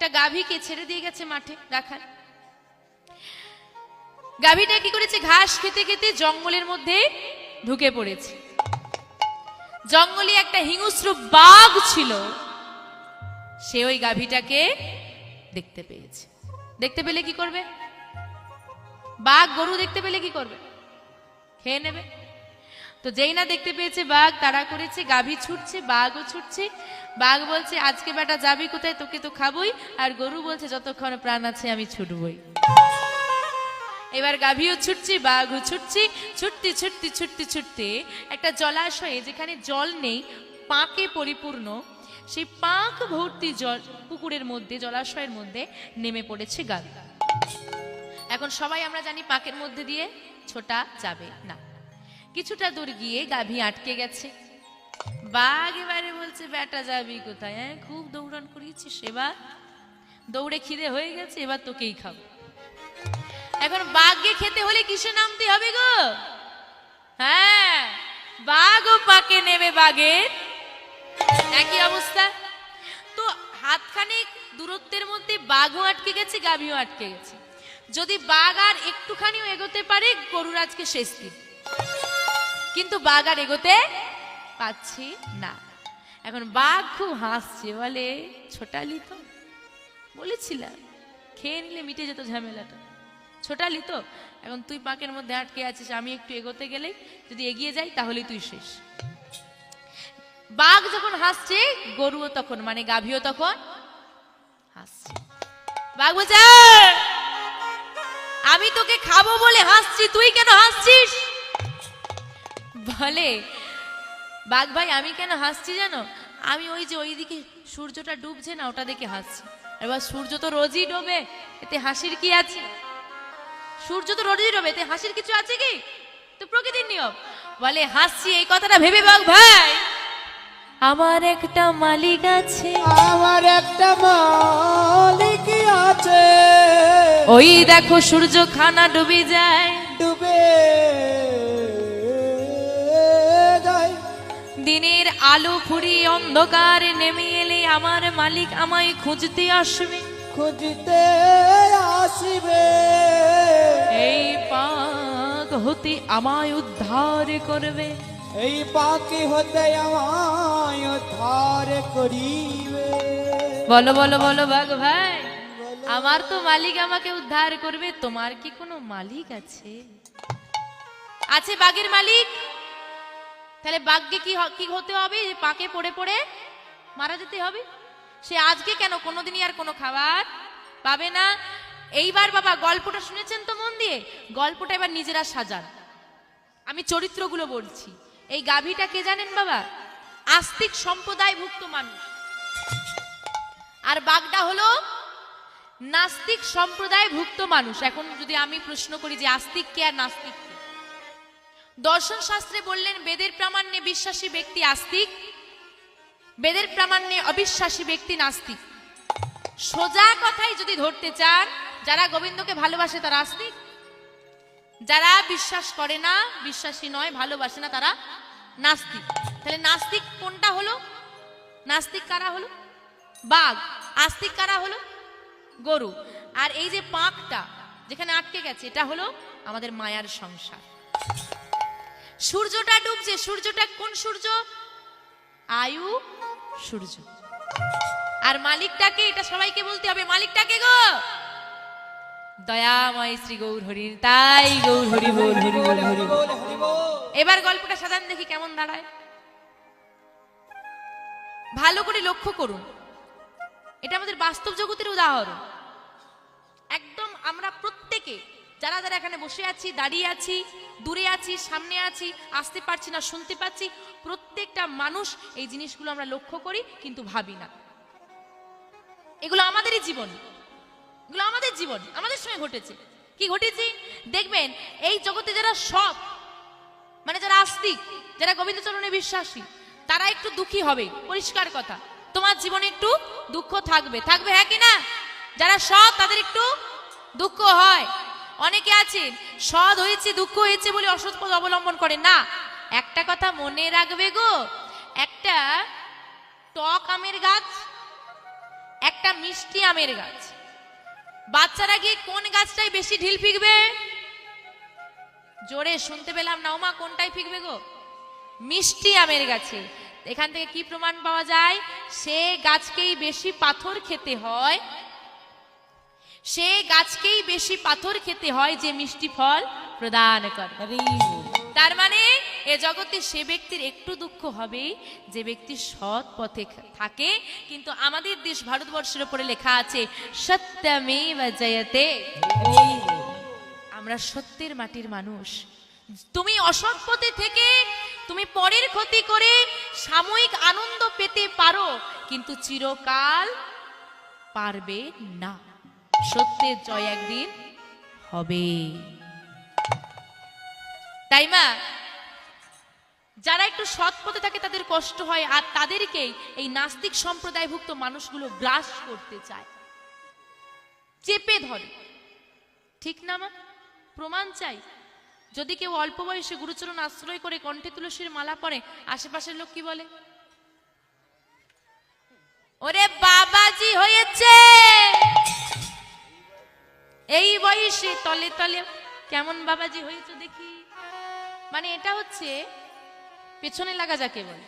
একটা গাভীকে ছেড়ে দিয়ে গেছে মাঠে রাখাল গাভীটা কি করেছে? ঘাস খেতে খেতে জঙ্গলের মধ্যে ঢুকে পড়েছে। জঙ্গলে একটা হিংস্র বাঘ ছিল। সে ওই গাভীটাকে দেখতে পেয়েছে। দেখতে পেলে কি করবে? বাঘ গরু দেখতে পেলে কি করবে? খেয়ে নেবে। তো যেই না দেখতে পেয়েছে বাঘ তারা করেছে, গাভী ছুটছে, বাঘও ছুটছে। বাঘ বলছে, আজকে বেটা যাবি কোথায়? তোকে তো খাবই। আর গরু বলছে, যতক্ষণ প্রাণ আছে আমি ছুটবই। এবার গাভীও ছুটছি, বাঘও ছুটছি, ছুটতে ছুটতে ছুটতে ছুটতে একটা জলাশয়ে যেখানে জল নেই, পাঁকে পরিপূর্ণ, সেই পাঁক ভর্তি জল পুকুরের মধ্যে, জলাশয়ের মধ্যে নেমে পড়েছে গাভী। এখন সবাই আমরা জানি পাকের মধ্যে দিয়ে ছোটা যাবে না। কিছুটা দূর গিয়ে গাভী আটকে গেছে। বাঘ এবারে বলছে, বেটা যাবি কোথায়? হ্যাঁ খুব দৌড়ান করিয়েছিস এবার। দৌড়ে খিদে হয়ে গেছে, এবার তোকেই খাব। এখন বাঘকে খেতে হলে কিসে নামতে হবে গো? হ্যাঁ বাঘ ও পাকে নেবে বাঘের। একই অবস্থা। তো হাতখানেক দূরত্বের মধ্যে বাঘও আটকে গেছে, গাভীও আটকে গেছে। যদি বাঘ আর একটুখানিও এগোতে পারে, গরুর আজকে শেষ দিন। কিন্তু বাঘ আর এগোতে পাচ্ছি না। এখন বাঘ খুব হাসছে, বলে, ছোটালি তো? বলেছিলাম। খেয়ে নিলে মিটে যেত ঝামেলাটা। ছোটালি তো? এখন তুই পাকের মধ্যে আটকে আছিস, আমি একটু এগোতে গেলেই যদি এগিয়ে যাই তাহলেই তুই শেষ। বাঘ যখন হাসছে, গরুও তখন মানে গাভীও তখন হাসছে। বাঘ বলছে আমি তোকে খাব বলে হাসছি, তুই কেন হাসছিস? বলে বাঘ ভাই আমি কেন হাসছি জানো? আমি ওই যে ওইদিকে সূর্যটা ডুবছে না ওটা দেখে হাসছি। এবার সূর্য তো রোজই ডোবে এতে হাসির কি আছে? সূর্য তো রোজই ডোবে এতে হাসির কিছু আছে কি? তো প্রকৃতির নিয়ম। বলে হাসছি এই কথাটা ভেবে বাঘ ভাই। আমার একটা মালিক আছে। আমার একটা মালিক আছে। ওই দেখো সূর্য খানা ডুবে যায়। আলো ফুরিয়ে অন্ধকার নেমে এলে আমার মালিক আমায় খুঁজতে আসবে। খুঁজতে আসবে। এই পাক হতে আমায় উদ্ধার করবে। এই পাখি হতে আমায় ধার করিবে। বলো বলো বলো বাঘ ভাই আমার তো মালিক আমাকে উদ্ধার করবে তোমার কি কোনো মালিক আছে? আছে বাঘের মালিক? তাহলে বাঘকে কি কি হতে হবে? যে পাকে পড়ে পড়ে মারা যেতে হবে? সে আজকে কেন? কোনোদিনই আর কোনো খাবার পাবে না। এইবার বাবা, গল্পটা শুনেছেন তো মন দিয়ে? গল্পটা এবার নিজেরা সাজান। আমি চরিত্রগুলো বলছি। এই গাভীটা কে জানেন বাবা? আস্তিক সম্প্রদায়ভুক্ত মানুষ। আর বাঘটা হলো নাস্তিক সম্প্রদায়ভুক্ত মানুষ। এখন যদি আমি প্রশ্ন করি যে আস্তিক কে আর নাস্তিক দর্শন শাস্ত্রে বললেন, বেদের প্রামাণ্যে বিশ্বাসী ব্যক্তি আস্তিক, বেদের প্রামাণ্যে অবিশ্বাসী ব্যক্তি নাস্তিক। সোজা কথাই যদি ধরতে চান, যারা গোবিন্দকে ভালোবাসে তারা আস্তিক, যারা বিশ্বাস করে না, বিশ্বাসী নয়, ভালোবাসে না, তারা নাস্তিক। তাহলে নাস্তিক কোনটা হলো? নাস্তিক কারা হলো? বাঘ। আস্তিক কারা হলো? গরু। আর এই যে পাঁকটা, যেখানে আটকে গেছে, এটা হলো আমাদের মায়ার সংসার। সূর্যটা ডুবছে, সূর্যটা কোন সূর্য? আয়ু সূর্য। আর মালিকটাকে, এটা সবাইকে বলতে হবে, মালিকটাকে গো! দয়াময় শ্রী গৌর হরিণ তাই গৌর হরি বল হরি বল হরি বল। হরি এবার গল্পটা সাধারণ দেখি কেমন দাঁড়ায়। ভালো করে লক্ষ্য করুন। এটা আমাদের বাস্তব জগতের উদাহরণ। একদম আমরা প্রত্যেকে যারা যারা এখানে বসে আছি, দাঁড়িয়ে আছি, দূরে আছি, সামনে আছি, আসতে পারছি না, শুনতে পাচ্ছি, প্রত্যেকটা মানুষ এই জিনিসগুলো আমরা লক্ষ্য করি, কিন্তু ভাবি না। এগুলো আমাদেরই জীবন। এগুলো আমাদের জীবন, আমাদের সঙ্গে ঘটেছে। কি ঘটেছে? দেখবেন, এই জগতে যারা সব মানে যারা আস্তিক, যারা গোবিন্দচরণে বিশ্বাসী, তারা একটু দুঃখী হবে, পরিষ্কার কথা। তোমার জীবনে একটু দুঃখ থাকবে। থাকবে হ্যাঁ কি না? যারা সৎ, তাদের একটু দুঃখ হয়। অনেকে আছেন, সৎ হয়েছে, দুঃখ হয়েছে বলে অসৎ পথ অবলম্বন করে না, একটা কথা মনে রাখবে গো, একটা টক আমের গাছ, একটা মিষ্টি আমের গাছ। বাচ্চারা গিয়ে কোন গাছটায় বেশি ঢিল ফিকবে? জোরে শুনতে পেলাম না ওমা কোনটাই ফিকবে গো? মিষ্টি আমের গাছে। এখান থেকে কি প্রমাণ পাওয়া যায়? সে গাছকেই বেশি পাথর খেতে হয় সে গাছকেই বেশি পাথর খেতে হয় যে মিষ্টি ফল প্রদান করে। তার মানে এ জগতে সে ব্যক্তির একটু দুঃখ হবে যে ব্যক্তি সৎ পথে থাকে। কিন্তু আমাদের দেশ ভারতবর্ষের উপরে লেখা আছে সত্যমেব জয়তে। আমরা সত্যের মাটির মানুষ। তুমি অসৎ পথে থেকে তুমি পরের ক্ষতি করে সাময়িক আনন্দ পেতে পারো কিন্তু চিরকাল পারবে না। সত্যের জয় একদিন হবে। তাই মা, যারা একটু সৎ পথে থাকে, তাদের কষ্ট হয়, আর তাদেরকেই এই নাস্তিক সম্প্রদায়ভুক্ত মানুষগুলো গ্রাস করতে চায়। চেপে ধরে। ঠিক না মা? প্রমাণ চাই। যদি কেউ অল্প বয়সে গুরুচরণ আশ্রয় করে, কণ্ঠে তুলসীর মালা পরে, আশেপাশের লোক কি বলে? ওরে বাবাজি হয়েছে! এই বয়সে তলে তলে, কেমন বাবাজি হয়েছে দেখি। মানে এটা হচ্ছে, পেছনে লাগা যাকে বলে।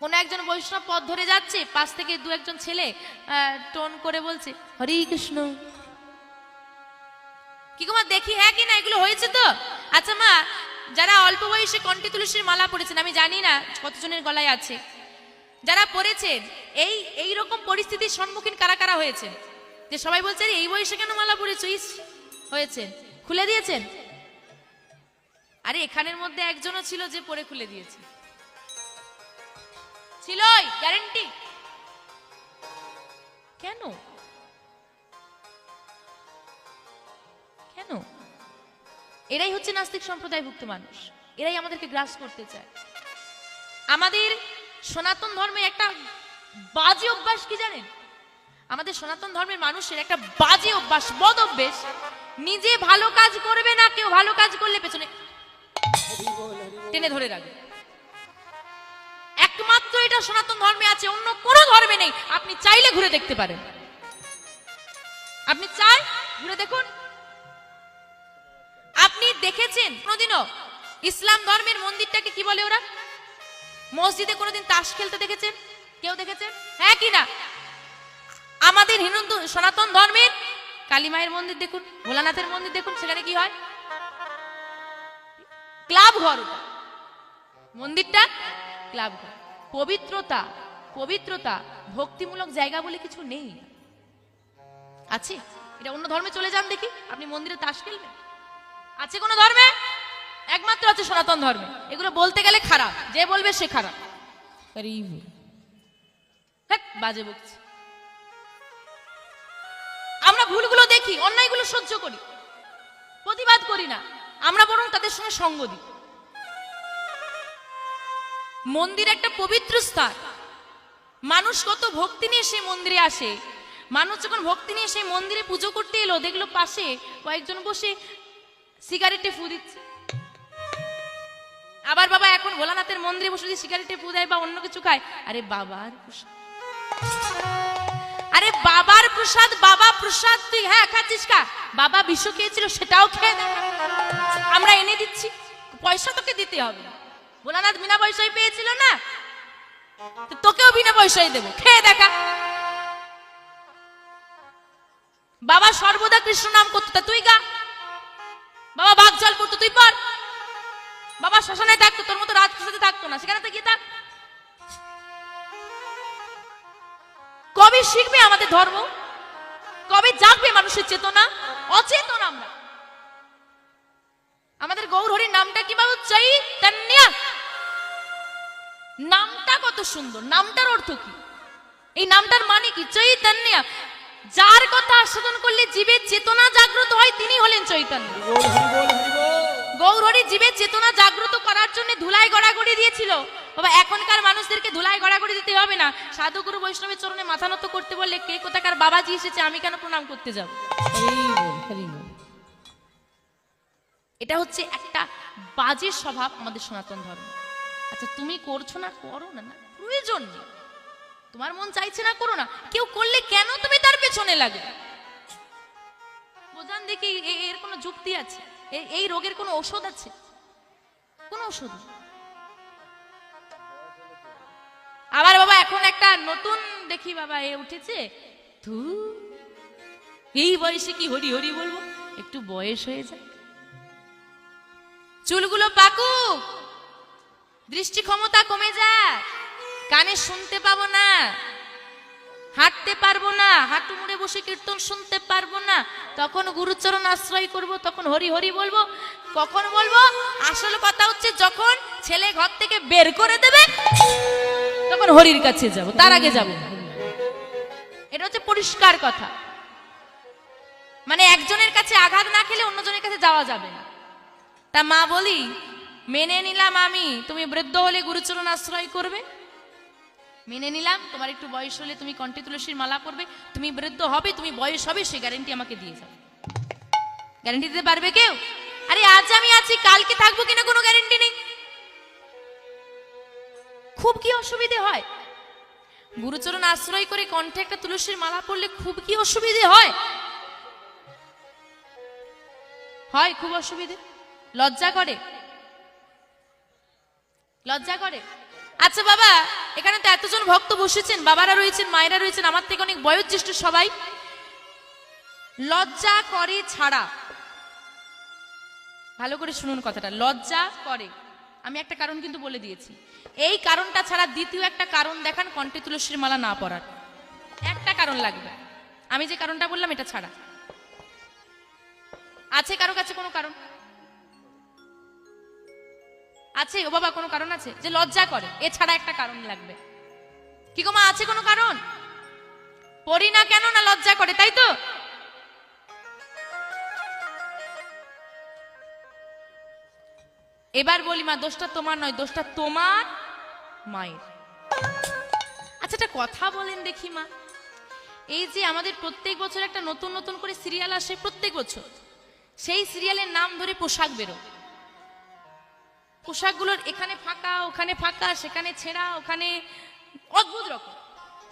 কোন একজন বৈষ্ণব পথ ধরে যাচ্ছে, পাশ থেকে দু একজন ছেলে টোন করে বলছে, হরে কৃষ্ণ। কি মা, দেখি হ্যাঁ কি না, এগুলো হয়েছে তো? আচ্ছা মা, যারা অল্প বয়সে কণ্ঠে তুলসীর মালা পড়েছেন, আমি জানি না কতজনের গলায় আছে। যারা পড়েছেন, এই এই রকম পরিস্থিতির সম্মুখীন কারা কারা হয়েছে যে সবাই বলছে "আরে, এই বয়সে কেন মালা পড়েছো ইস হয়েছে। খুলে দিয়েছেন? আরে এখানের মধ্যে একজনও ছিল যে পরে খুলে দিয়েছে। ছিলই গ্যারেন্টি কেন? কেন? এরাই হচ্ছে নাস্তিক সম্প্রদায়ভুক্ত মানুষ। এরাই আমাদেরকে গ্রাস করতে চায়। আমাদের সনাতন ধর্মে একটা বাজে অভ্যাস কি জানেন? আমাদের সনাতন ধর্মের মানুষের একটা বাজে অভ্যাস, বদ অভ্যেস। নিজে ভালো কাজ করবে না, কেউ ভালো কাজ করলে পেছনে টেনে ধরে রাখবে। একমাত্র এটা সনাতন ধর্মে আছে, অন্য কোনো ধর্মে নেই। আপনি চাইলে ঘুরে দেখতে পারেন। আপনি চাই, ঘুরে দেখুন। আপনি দেখেছেন কোনোদিনও ইসলাম ধর্মের মন্দিরটাকে কি বলে ওরা? মসজিদে কোনোদিন তাস খেলতে দেখেছেন? কেউ দেখেছেন? হ্যাঁ কি না? আমাদের হিন্দু সনাতন ধর্মের কালী মায়ের মন্দির দেখুন, ভোলানাথের মন্দির দেখুন, সেখানে কি হয়? ক্লাব ঘর মন্দিরটা ক্লাব ঘর। পবিত্রতা পবিত্রতা, ভক্তিমূলক জায়গা বলে কিছু নেই। আছে? এটা অন্য ধর্মে চলে যান দেখি, আপনি মন্দিরে তাস খেলবেন। আছে কোনো ধর্মে? একমাত্র আছে সনাতন ধর্মে। এগুলো বলতে গেলে খারাপ। যে বলবে সে খারাপ। বাজে বকছি। ভুলগুলো দেখি, অন্যায়গুলো সহ্য করি। প্রতিবাদ করি না। আমরা বরং তাদের সঙ্গে সঙ্গ দিই। মন্দির একটা পবিত্র স্থান। মানুষ কত ভক্তি নিয়ে সেই মন্দিরে আসে। মানুষ যখন ভক্তি নিয়ে সেই মন্দিরে পুজো করতে এলো, দেখল পাশে কয়েকজন বসে সিগারেটে ফু দিচ্ছে। আবার বাবা এখন ভোলানাথের মন্দিরে বসে যদি সিগারেটে ফু দেয় বা অন্য কিছু খায়, আরে বাবার বাবার প্রসাদ, বাবা প্রসাদ তুই হ্যাঁ খাচ্ছিস কা বাবা বিষ খেয়েছিল, সেটাও খেয়ে দেখা। আমরা এনে দিচ্ছি। পয়সা তোকে দিতে হবে। ভোলানাথ বিনা পয়সায় পেয়েছিল না? তোকেও বিনা পয়সায় দেবো। খেয়ে দেখা বাবা সর্বদা কৃষ্ণ নাম করতো তুই গা। বাবা বাঘ জল পড়তো, তুই পর বাবা শ্মশানে থাকতো, তোর মতো রাজপ্রসাদে থাকতো না। সেখানে তো গিয়ে থাক। কবে শিখবে আমাদের ধর্ম। কবে জাগবে মানুষের চেতনা? অচেতন আমরা। আমাদের গৌরহরির নামটা কি বাবু? চৈতন্য। নামটা কত সুন্দর। নামটার অর্থ কি? এই নামটার মানে কি? চৈতন্য। যার কথা আস্বাদন করলে জীবের চেতনা জাগ্রত হয় তিনি হলেন চৈতন্য। গৌরহরি জীবের চেতনা জাগ্রত করার জন্য ধুলাই গড়াগড়ি দিয়েছিল। বাবা, এখনকার মানুষদেরকে ধুলাই গড়াগড়ি দিতে হবে না। সাধুগুরু বৈষ্ণবের চরণে মাথা নত করতে বললে কে কোথাকার বাবাজি এসেছে, আমি কেন প্রণাম করতে যাব? এটা হচ্ছে একটা বাজে স্বভাব আমাদের সনাতন ধর্ম। আচ্ছা তুমি করছ না? করো না না, প্রয়োজন নেই। তোমার মন চাইছে না, করো না। কেউ করলে কেন তুমি তার পেছনে লাগে? বোঝান দেখি এর কোনো যুক্তি আছে? এই রোগের কোনো ওষুধ আছে? কোন ওষুধ আবার বাবা, এখন একটা নতুন দেখি বাবা, এ উঠেছে। ধু। এই বয়সে কি হরি হরি বলব? একটু বয়স হয়ে যায় চুলগুলো পাকুক দৃষ্টি ক্ষমতা কমে যায় কানে শুনতে পাবো না। হাঁটতে পারব না। হাঁটু মুড়ে বসে কীর্তন শুনতে পারব না। তখন গুরুচরণ আশ্রয় করব, তখন হরি হরি বলব। কখন বলব? আসল কথা হচ্ছে যখন ছেলে ঘর থেকে বের করে দেবে তখন হরির কাছে যাব, তার আগে যাব এটা হচ্ছে পরিষ্কার কথা। মানে একজনের কাছে আঘাত না খেলে অন্যজনের কাছে যাওয়া যাবে না। তা মা বলি, মেনে নিলাম আমি, তুমি বৃদ্ধ হলে গুরুচরণ আশ্রয় করবে। মেনে নিলাম, তোমার একটু বয়স হলে তুমি কণ্ঠে তুলসীর মালা করবে তুমি বৃদ্ধ হবে, তুমি বয়স হবে, সে গ্যারেন্টি আমাকে দিয়ে যাও গ্যারেন্টি দিতে পারবে কেউ? আরে আজ আমি আছি, কালকে থাকব কিনা কোনো গ্যারেন্টি নেই। খুব কি অসুবিধে হয়? গুরুচরণ আশ্রয় করে কণ্ঠে একটা তুলসীর মালা পড়লে খুব কি অসুবিধে হয়? হয় খুব অসুবিধে। লজ্জা করে। লজ্জা করে। আচ্ছা বাবা, এখানে তো এতজন ভক্ত বসেছেন, বাবারা রয়েছেন, মায়েরা রয়েছেন, আমার থেকে অনেক বয়োজ্যেষ্ঠ সবাই। লজ্জা করে ছাড়া। ভালো করে শুনুন কথাটা। লজ্জা করে। আমি একটা কারণ কিন্তু বলে দিয়েছি। এই কারণটা ছাড়া দ্বিতীয় একটা কারণ দেখান কণ্ঠে তুলসীর মালা না পড়ার একটা কারণ লাগবে। আমি যে কারণটা বললাম, এটা ছাড়া। আছে কারও কাছে কোনো কারণ? আছে? ও বাবা, কোনো কারণ আছে? যে লজ্জা করে, এছাড়া একটা কারণ লাগবে। কি গো মা, আছে কোনো কারণ? পড়ি না কেন না লজ্জা করে, তাই তো? এবার বলি, মা, দোষটা তোমার নয়, দোষটা তোমার মায়ের। আচ্ছা একটা কথা বলেন দেখি, মা। এই যে আমাদের প্রত্যেক বছর একটা নতুন নতুন করে সিরিয়াল আসে, প্রত্যেক বছর। সেই সিরিয়ালের নাম ধরে পোশাক বেরো পোশাকগুলোর এখানে ফাঁকা, ওখানে ফাঁকা, সেখানে ছেঁড়া, ওখানে অদ্ভুত রকম।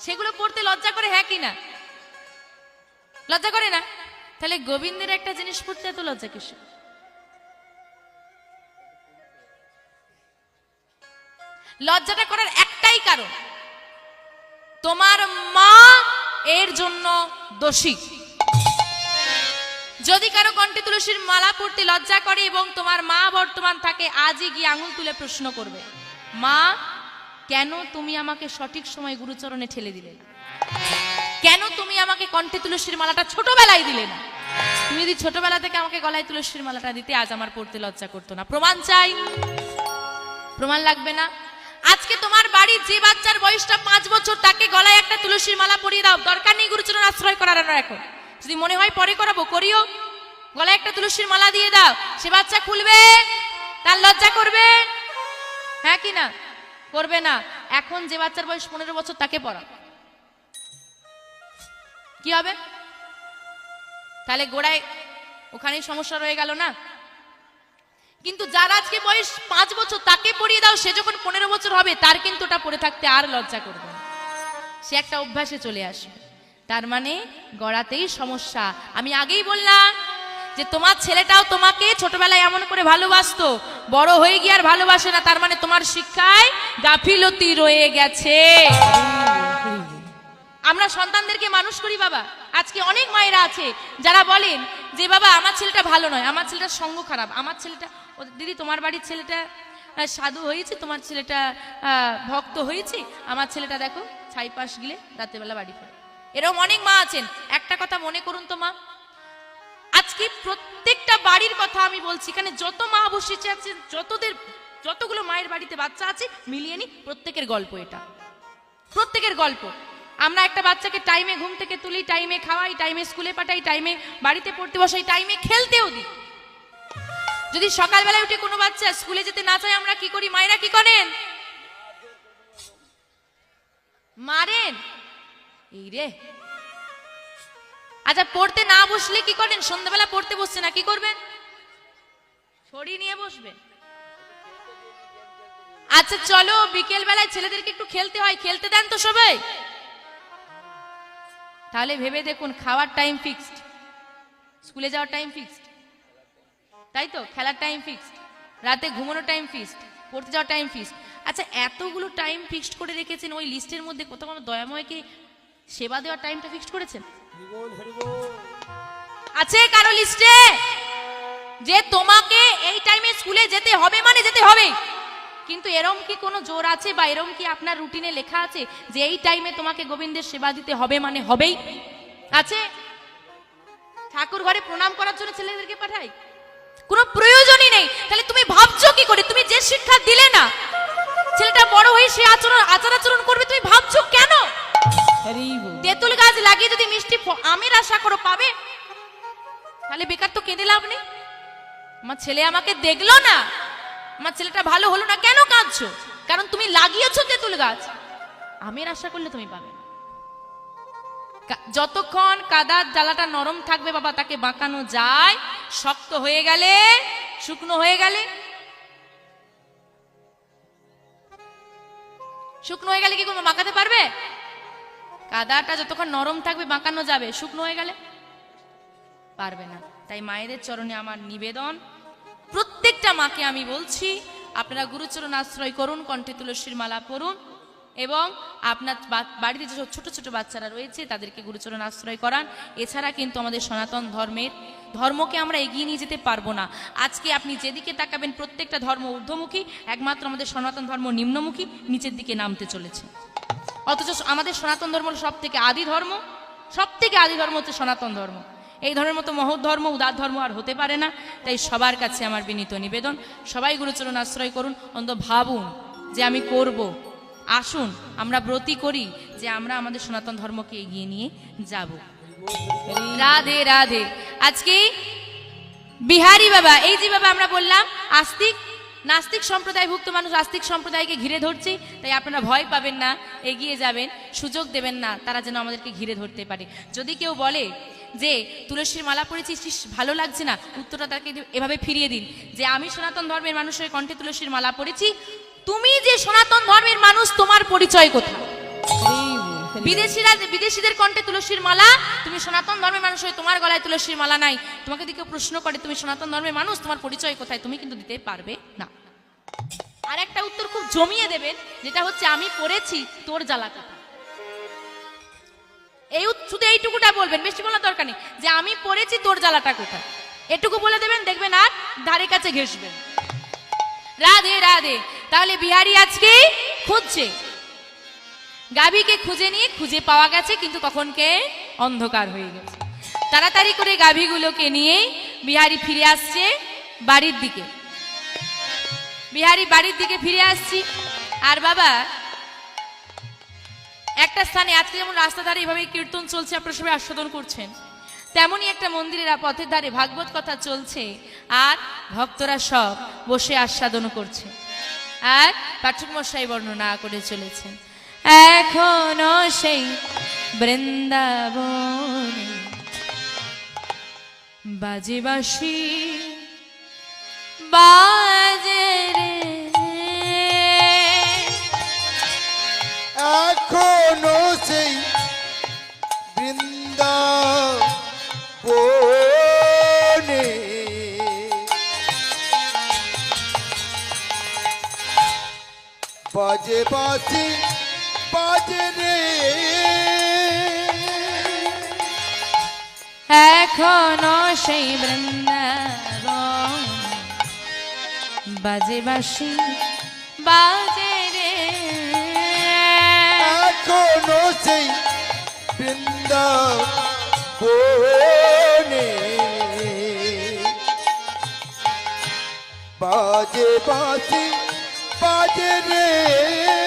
সেগুলো পড়তে লজ্জা করে হ্যাঁ কি না? লজ্জা করে না? তাহলে গোবিন্দের একটা জিনিস পড়তে এত লজ্জা কিসে লজ্জাটা করার একটাই কারণ। তোমার মা এর জন্য দোষী। যদি কারও কণ্ঠে তুলসীর মালা পড়তে লজ্জা করে এবং তোমার মা বর্তমান থাকে, আজই গিয়ে আঙুল তুলে প্রশ্ন করবে, মা, কেন তুমি আমাকে সঠিক সময় গুরুচরণে ঠেলে দিলে না? কেন তুমি আমাকে কণ্ঠে তুলসীর মালাটা ছোটবেলায় দিলে না? তুমি যদি ছোটবেলা থেকে আমাকে গলায় তুলসীর মালাটা দিতে, আজ আমার পড়তে লজ্জা করতো না। প্রমাণ চাই। প্রমাণ লাগবে না? আজকে তোমার বাড়ির যে বাচ্চার বয়সটা পাঁচ বছর, তাকে গলায় একটা তুলসীর মালা পরিয়ে দাও। দরকার নেই গুরুচরণ আশ্রয় করার এখন। যদি মনে হয় পরে করাবো, করিও। গলায় একটা তুলসীর মালা দিয়ে দাও। সে বাচ্চা খুলবে, তার লজ্জা করবে। হ্যাঁ কি না? করবে না। এখন যে বাচ্চার বয়স পনেরো বছর, তাকে পড়া কি হবে? তাহলে গোড়ায় ওখানেই সমস্যা রয়ে গেল না? কিন্তু যার আজকে বয়স পাঁচ বছর, তাকে পড়িয়ে দাও, সে যখন পনেরো বছর হবে, তার কিন্তু ওটা পড়ে থাকতে আর লজ্জা করবে সে একটা অভ্যাসে চলে আসবে। তার মানে গড়াতেই সমস্যা। আমি আগেই বললাম যে তোমার ছেলেটাও তোমাকে ছোটবেলায় এমন করে ভালোবাসতো, বড় হয়ে গিয়ে আর ভালোবাসে না, তার মানে তোমার শিক্ষায় গাফিলতি রয়ে গেছে। আমরা সন্তানদেরকে মানুষ করি বাবা। আজকে অনেক মায়েরা আছে, যারা বলেন যে বাবা, আমার ছেলেটা ভালো নয়, আমার ছেলেটার সঙ্গ খারাপ, আমার ছেলেটা ও দিদি, তোমার বাড়ির ছেলেটা সাধু হয়েছে, তোমার ছেলেটা ভক্ত হয়েছে, আমার ছেলেটা দেখো, ছাই পাশ গিলে রাতেবেলা বাড়ি ফেরে। এরকম অনেক মা আছেন। একটা কথা মনে করুন তো মা, আজকে প্রত্যেকটা বাড়ির কথা আমি বলছি, এখানে যত মা বসেছে আছেন যতদের, যতগুলো মায়ের বাড়িতে বাচ্চা আছে, মিলিয়ে নি, প্রত্যেকের গল্প এটা। প্রত্যেকের গল্প। আমরা একটা বাচ্চাকে টাইমে ঘুম থেকে তুলি টাইমে খাওয়াই টাইমে স্কুলে পাঠাই টাইমে বাড়িতে পড়তে বসাই টাইমে খেলতেও দিই। যদি সকালবেলায় উঠে কোনো বাচ্চা স্কুলে যেতে না চায়, আমরা কি করি? মায়েরা কি করেন? মারেন? এই রে। আচ্ছা পড়তে না বসলে কি করেন? সন্ধ্যাবেলা পড়তে বসছে না, কি করবেন? ছড়ি নিয়ে বসবেন আচ্ছা চলো বিকেল বেলায় ছেলেদেরকে একটু খেলতে হয়। খেলতে দেন তো সবাই। তাহলে ভেবে দেখুন, খাওয়ার টাইম ফিক্সড স্কুলে যাওয়ার টাইম ফিক্সড তাই তো? খেলার টাইম ফিক্সড রাতে ঘুমানোর টাইম ফিক্সড পড়তে যাওয়ার টাইম ফিক্সড আচ্ছা এতগুলো টাইম ফিক্সড করে রেখেছেন, ওই লিস্টের মধ্যে কোথাও কোনো দয়াময়কে সেবা দেওয়ার টাইমটা ফিক্সড করেছেন? আছে কারও লিস্টে যে তোমাকে এই টাইমে স্কুলে যেতে হবে মানে যেতে হবে। কিন্তু এরম কি কোনো জোর আছে বা এরম কি আপনার রুটিনে লেখা আছে যে এই টাইমে তোমাকে গোবিন্দের সেবা দিতে হবে মানে হবেই? আছে? ঠাকুর ঘরে প্রণাম করার জন্য ছেলেদেরকে পাঠাই? কোনো প্রয়োজনই নেই। তাহলে তুমি ভাবছ কি করে? তুমি যে শিক্ষা দিলে না, ছেলেটা বড় হয়ে সে আচরণ, আচার আচরণ করবে, তুমি ভাবছ কেন? তেঁতুল গাছ লাগিয়ে যদি মিষ্টি আমের আশা করো পাবে, তাহলে বেকার তো কেঁদে লাভ নেই। আমার ছেলে আমাকে দেখল না, আমার ছেলেটা ভালো হলো না, কেন কাঁদছো? কারণ তুমি লাগিয়েছো তেঁতুল গাছ। আমের আশা করলে তুমি পাবে। যতক্ষণ কাদার জ্বালাটা নরম থাকবে বাবা, তাকে বাঁকানো যায়, শক্ত হয়ে গেলে, শুকনো হয়ে গেলে। শুকনো হয়ে গেলে কি কোনো বাঁকাতে পারবে? কাদাটা যতক্ষণ নরম থাকবে, বাঁকানো যাবে, শুকনো হয়ে গেলে। পারবে না। তাই মায়েদের চরণে আমার নিবেদন। প্রত্যেকটা মাকে আমি বলছি, আপনারা গুরুচরণ আশ্রয় করুন, কণ্ঠে তুলসীর মালা পড়ুন এবং আপনার বাড়িতে যে ছোট ছোট বাচ্চারা রয়েছে, তাদেরকে গুরুচরণ আশ্রয় করান। এছাড়া কিন্তু আমাদের সনাতন ধর্মের ধর্মকে আমরা এগিয়ে নিয়ে যেতে পারব না। আজকে আপনি যেদিকে তাকাবেন, প্রত্যেকটা ধর্ম ঊর্ধ্বমুখী, একমাত্র আমাদের সনাতন ধর্ম নিম্নমুখী, নিচের দিকে নামতে চলেছে। অথচ আমাদের সনাতন ধর্ম সব থেকে আদি ধর্ম। সব থেকে আদি ধর্ম হচ্ছে সনাতন ধর্ম। এই ধর্মের মতো মহৎ ধর্ম, উদার ধর্ম আর হতে পারে না। তাই সবার কাছে আমার বিনীত নিবেদন, সবাই গুরুচরণ আশ্রয় করুন। অন্ত ভাবুন যে আমি করব। আসুন আমরা ব্রতী করি যে আমরা আমাদের সনাতন ধর্মকে এগিয়ে নিয়ে যাব। রাধে রাধে। আজকে বিহারি বাবা এই যে বাবা আমরা বললাম আস্তিক নাস্তিক সম্প্রদায়ভুক্ত মানুষ আস্তিক সম্প্রদায়কে ঘিরে ধরছে তাই আপনারা ভয় পাবেন না এগিয়ে যাবেন সুযোগ দেবেন না তারা যেন আমাদেরকে ঘিরে ধরতে পারে। যদি কেউ বলে যে তুলসীর মালা পড়েছিস ইস, ভালো লাগছে না উত্তরটা তাকে এভাবে ফিরিয়ে দিন। যে আমি সনাতন ধর্মের মানুষের কণ্ঠে তুলসীর মালা পড়েছি তুমি যে সনাতন ধর্মের মানুষ তোমার পরিচয় কোথায়? বিদেশিরা বিদেশিদের কণ্ঠে তুলসীর মালা তুমি সনাতন ধর্মের মানুষ হয়ে তোমার গলায় তুলসীর মালা নাই। তোমাকে যদি কেউ প্রশ্ন করে তুমি সনাতন ধর্মের মানুষ তোমার পরিচয় কোথায়? তুমি কিন্তু দিতে পারবে না। আর একটা উত্তর খুব জমিয়ে দেবেন যেটা হচ্ছে আমি পড়েছি তোর জ্বালা এই শুধু এইটুকুটা বলবেন বেশি বলার দরকার নেই যে আমি পড়েছি তোর জ্বালাটা কোথায়? এটুকু বলে দেবেন দেখবেন আর ধারে কাছে ঘেসবেন রাধে রাধে তাহলে বিহারি আজকে খুঁজছে। গাভীকে খুঁজে নিয়ে খুঁজে পাওয়া গেছে, কিন্তু তখনকে অন্ধকার হয়ে গেছে। তাড়াতাড়ি করে গাভীগুলোকে নিয়ে বিহারি ফিরে আসছে বাড়ির দিকে। বিহারি বাড়ির দিকে ফিরে আসছি। আর বাবা, একটা স্থানে আজকে যেমন রাস্তা ধারে এভাবে কীর্তন চলছে, আপনারা সবাই আস্বাদন করছেন, তেমনই একটা মন্দিরের পথের ধারে ভাগবত কথা চলছে, আর ভক্তরা সব বসে আস্বাদন করছে। আর পাঠক মশাই বর্ণনা করে চলেছেন। এখনও সেই বৃন্দাবনে বাজে বাসি বাজে এখনও সেই বৃন্দাবনে বাজে বাজে রে। এখনও সেই বৃন্দাবন বাজে বাসি বাজে রে। এখনও সেই বৃন্দাবনে বাজে বাজে বাজে রে।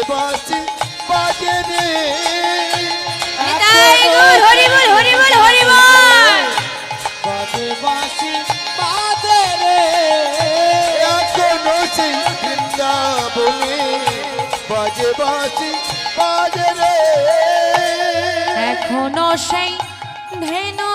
বাজে বাসি বাজে রে নিতাই গৌর হরিবল হরিবল হরিবল। বাজে বাঁশি বাজে রে এখনও সেই বৃন্দাবনে বাজে বাসি বাজে রে এখনও সেই ধেনু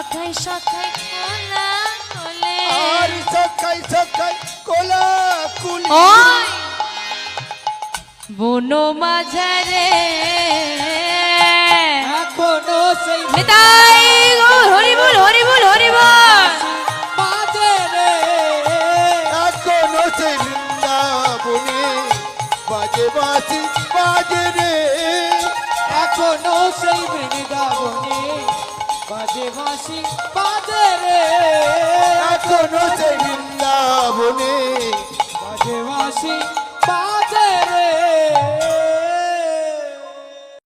সখাই সখাই কোলা কোলে। আর সকাই সকাই কোলা কুলি। ওই বনো মাঝারে। এখনও সেই মেদাই গো হরি বল হরি বল হরিবল। বাজে বাঁশি বাজে রে। এখনও সেই বৃন্দাবনে। বাজে বাঁশি